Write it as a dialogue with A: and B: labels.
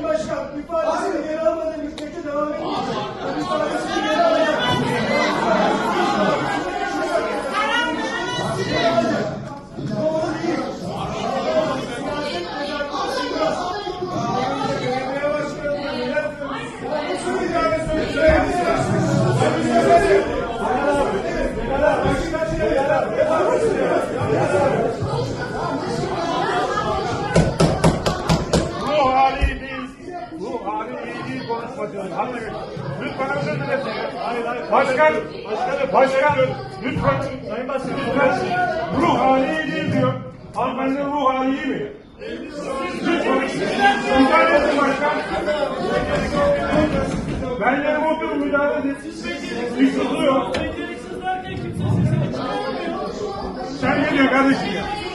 A: Sayın Başkan, ifadesini geri almadan müddetçe devam edecek. İfadesini geri almadan. Doğru değil. Belediye başkanına
B: iyi değil konuşmacının. Hanımefendi. Lütfen özür dilesin. Hayır hayır. Başkan. Başkanım. Başkan. Lütfen. Sayın Başkan. Lütfen. Ruh hali iyi değil diyor. Hanımefendinin ruh hali iyi mi? Lütfen. Müdahale edin başkan. Ben yerim oturun müdahale edin. İş tutuluyor. Sen ne diyor kardeşim ya?